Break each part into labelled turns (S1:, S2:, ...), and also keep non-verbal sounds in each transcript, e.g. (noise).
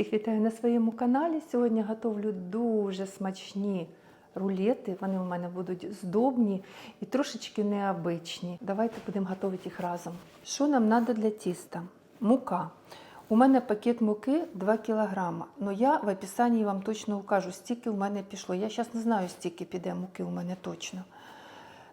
S1: Всіх вітаю на своєму каналі. Сьогодні готовлю дуже смачні рулети. Вони у мене будуть здобні і трошечки необичні. Давайте будемо готувати їх разом. Що нам треба для тіста? Мука. У мене пакет муки 2 кг. Ну я в описанні вам точно укажу, стільки в мене пішло. Я зараз не знаю, стільки піде муки у мене точно.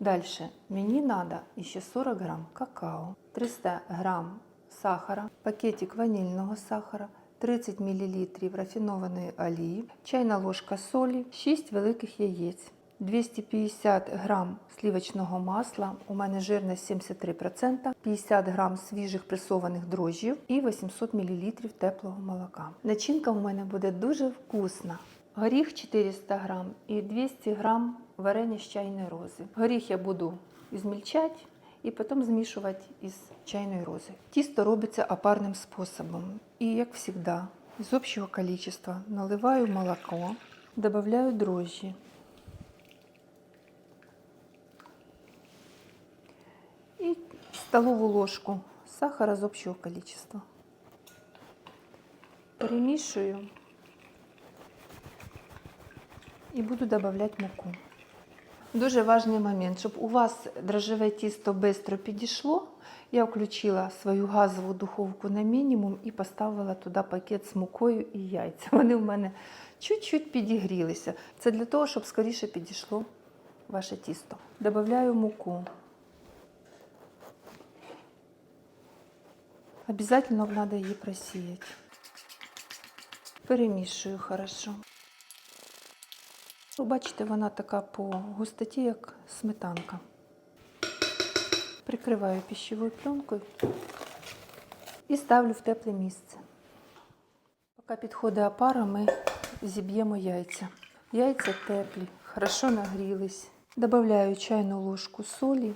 S1: Далі мені треба ще 40 грам какао, 300 грам сахара, пакетик ванільного сахара, 30 мл рафінованої олії, чайна ложка солі, 6 великих яєць, 250 грам сливочного масла, у мене жирність 73%, 50 грам свіжих пресованих дрожжів і 800 мл теплого молока. Начинка у мене буде дуже вкусна. Горіх 400 грам і 200 грам варення з чайної рози. Горіх я буду ізмільчати і потім змішувати із чайної рози. Тісто робиться опарним способом. І, як завжди, з общого количества наливаю молоко, добавляю дрожжі. І столову ложку сахара з общого количества. Перемішую і буду додавати муку. Дуже важний момент, щоб у вас дрожжеве тісто швидко підійшло. Я включила свою газову духовку на мінімум і поставила туди пакет з мукою і яйця. (laughs) Вони в мене чуть-чуть підігрілися. Це для того, щоб скоріше підійшло ваше тісто. Добавляю муку. Обязательно треба її просіяти. Перемішую хорошо. Ви Бачите, вона така по густоті, як сметанка. Прикриваю пищевою пленкою і ставлю в тепле місце. Поки підходить опара, ми зіб'ємо яйця. Яйця теплі, хорошо нагрілись. Добавляю чайну ложку солі,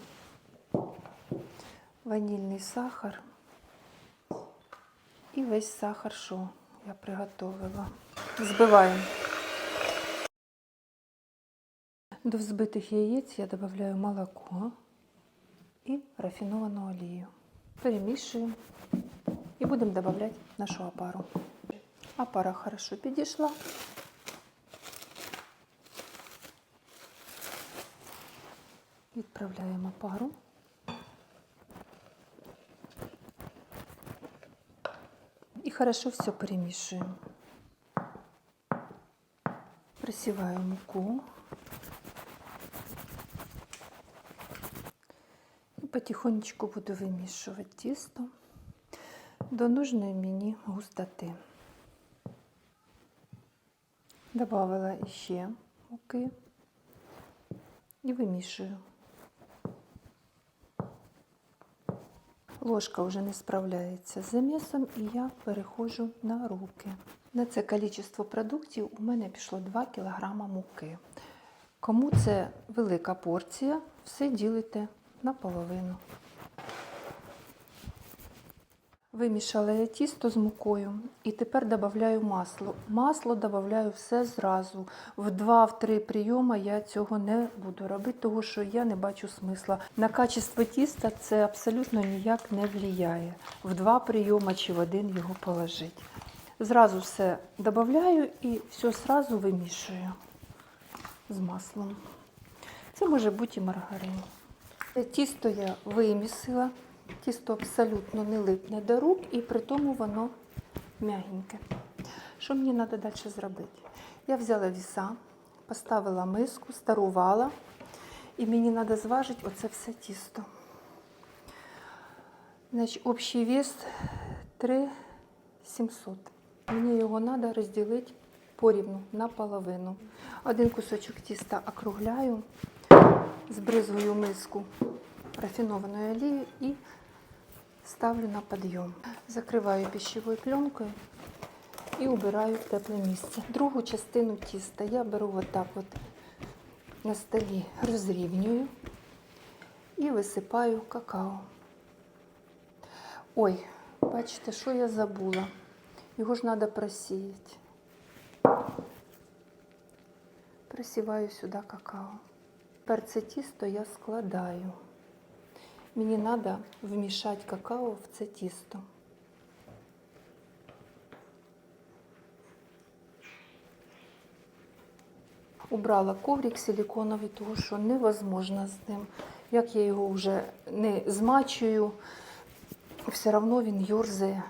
S1: ванільний сахар і весь сахар, що я приготовила. Збиваємо. До взбитих яєць я додаю молоко і рафіновану олію. Перемішую і будемо додавати нашу опару. Опара хорошо підійшла. Відправляємо пару. І хорошо все перемішуємо. Присіваю муку. І потихонечку буду вимішувати тісто до нужної мені густоти. Добавила ще муки і вимішую. Ложка вже не справляється з замісом, і я переходжу на руки. На це кількість продуктів у мене пішло 2 кг муки. Кому це велика порція, все ділите наполовину. Вимішала я тісто з мукою і тепер додаю масло. Масло додаю все зразу. В 2-3 прийоми я цього не буду робити, тому що я не бачу смисла. На качество тіста це абсолютно ніяк не впливає. В 2 прийоми чи в один його положити. Зразу все додаю і все зразу вимішую з маслом. Це може бути і маргарин. Тісто я вимісила, тісто абсолютно не липне до рук і при тому воно м'ягеньке. Що мені треба далі зробити? Я взяла віса, поставила миску, старувала, і мені треба зважити оце все тісто. Значить, общий вес 3700. Мені його треба розділити порівну наполовину. Один кусочок тіста округляю збризгую миску рафінованою олією і ставлю на підйом. Закриваю пищевою пленкою і убираю в тепле місце. Другу частину тіста я беру отак от на столі, розрівнюю і висипаю какао. Ой, бачите, що я забула? Його ж треба просіяти. Просіваю сюди какао. Тепер це тісто я складаю. Мені треба вмішати какао в це тісто. Убрала коврик силіконовий, тому що невозможно з ним. Як я його вже не змачую, все одно він юрзає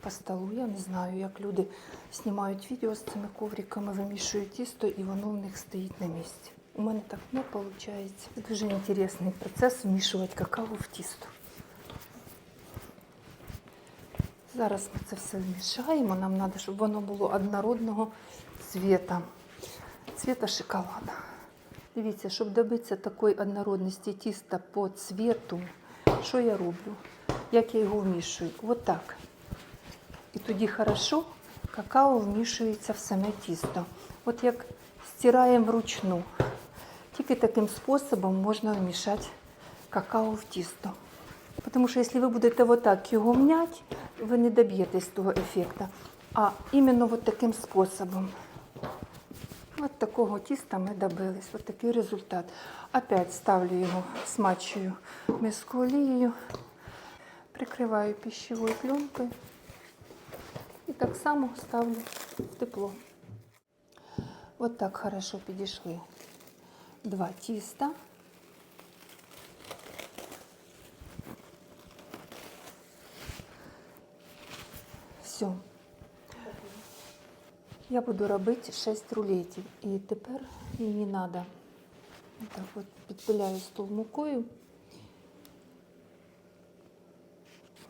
S1: по столу. Я не знаю, як люди знімають відео з цими ковриками, вимішують тісто і воно в них стоїть на місці. У мене так не виходить. Це дуже інтересний процес вмішувати какао в тісто. Зараз ми це все вмішаємо. Нам треба, щоб воно було однородного цвіта. Цвіта шоколада. Дивіться, щоб добитися такої однородності тіста по цвіту, що я роблю? Як я його вмішую? От так. І тоді хорошо какао вмішується в саме тісто. От як стираємо вручну. Тільки таким способом можна вмішати какао в тісто. Тому що якщо ви будете вот так його м'ять, ви не доб'єтесь того ефекту. А іменно вот таким способом. От такого тіста ми добились. От такий результат. Опять ставлю його, смачую миску олією, прикриваю пищевою пленкою і так само ставлю в тепло. От так хорошо підійшли два тіста. Все. Я буду робити 6 рулетів. І тепер мені треба так от підпиляю стол мукою.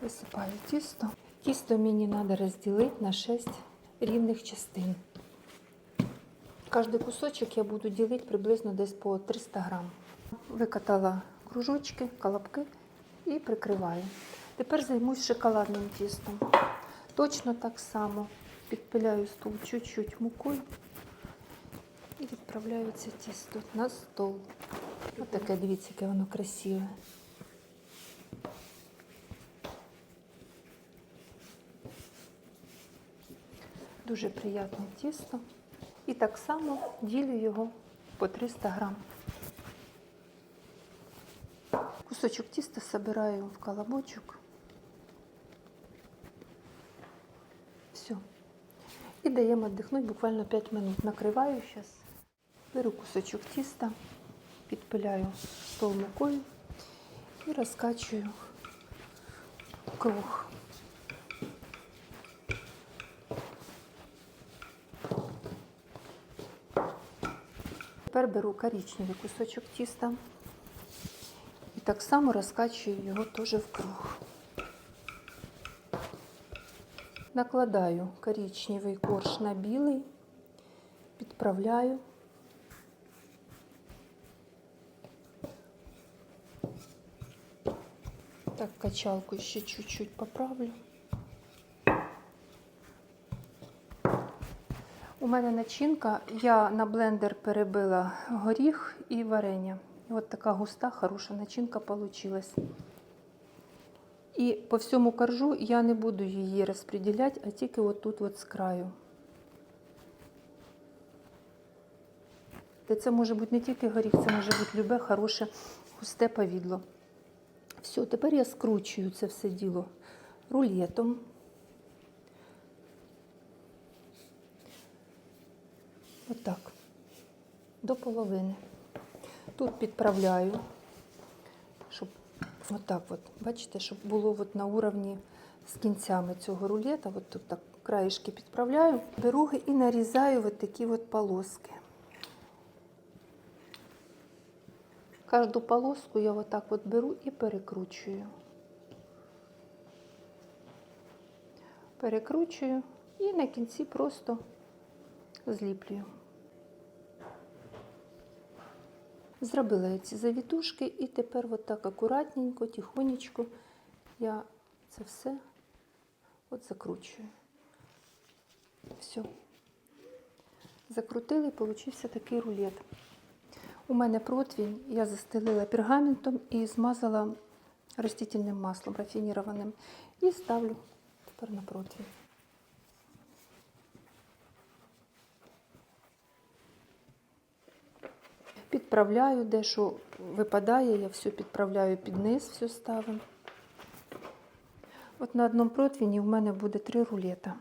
S1: Висипаю тісто. Тісто мені треба розділити на 6 рівних частин. Кожний кусочок я буду ділити приблизно десь по 300 грам. Викатала кружочки, колобки і прикриваю. Тепер займусь шоколадним тістом. Точно так само підпиляю стул чуть-чуть мукою і відправляю це тісто на стол. Ось таке, дивіться, яке воно красиве. Дуже приємне тісто. І так само ділю його по 300 грам. Кусочок тіста собираю в колобочок. Все. І даємо віддихнути буквально 5 минут. Накриваю зараз. Беру кусочок тіста, підпиляю стол мукою і розкачую круг. Тепер беру коричневий кусочок тіста і так само розкачую його теж в круг. Накладаю коричневий корж на білий, підправляю. Так, качалку ще чуть-чуть поправлю. У мене начинка, я на блендер перебила горіх і варення. І от така густа, хороша начинка получилась. І по всьому коржу я не буду її розподіляти, а тільки отут от з краю. Це може бути не тільки горіх, це може бути любе хороше густе повідло. Все, тепер я скручую це все діло рулетом. Отак. До половини. Тут підправляю, щоб отак от, бачите, щоб було от на уровні з кінцями цього рулета. От тут так краєшки підправляю, беру і нарізаю от такі от полоски. Кожну полоску я отак от беру і перекручую. Перекручую і на кінці просто зліплюю. Зробила я ці завітушки і тепер от так акуратненько, тихонечко я це все от закручую. Все. Закрутили получився такий рулет. У мене противень я застелила пергаментом і змазала растительним маслом рафінірованим. І ставлю тепер на противень. Підправляю, де що випадає, я все підправляю під низ, все ставимо. От на одному противні в мене буде три рулета.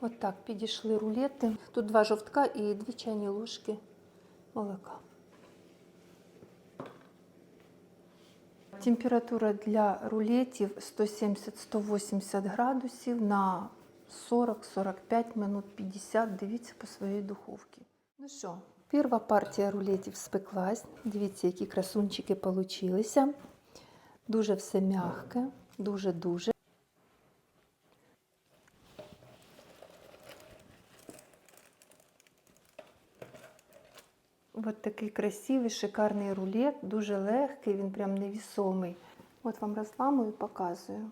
S1: От так підійшли рулети. Тут два жовтка і дві чайні ложки молока. Температура для рулетів 170-180 градусів на 40-45 минут 50. Дивіться по своїй духовці. Ну що, перша партія рулетів спеклась. Дивіться, які красунчики получилися. Дуже все м'яке, дуже-дуже. Ось такий красивий, шикарний рулет, дуже легкий, він прям невісомий. От вам розламую і показую.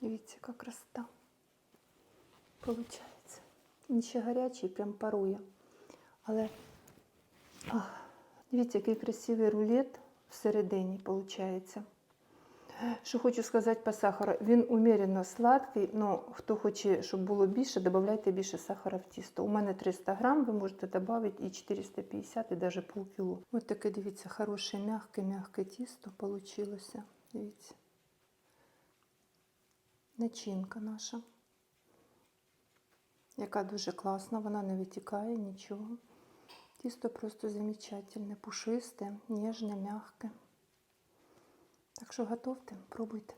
S1: Дивіться, яка красота. Получається. Він ще гарячий, прям парує. Але ах, дивіться, який красивий рулет всередині виходить. Що хочу сказати по сахару, він умеренно сладкий, але хто хоче, щоб було більше, додавайте більше сахара в тісто. У мене 300 грам, ви можете додати і 450, і навіть полкіло. Ось таке, дивіться, хороше, м'яке, м'яке тісто вийшло. Дивіться. Начинка наша, яка дуже класна, вона не витікає нічого. Тісто просто замечательне, пушисте, ніжне, м'яке. Так що готовте, пробуйте.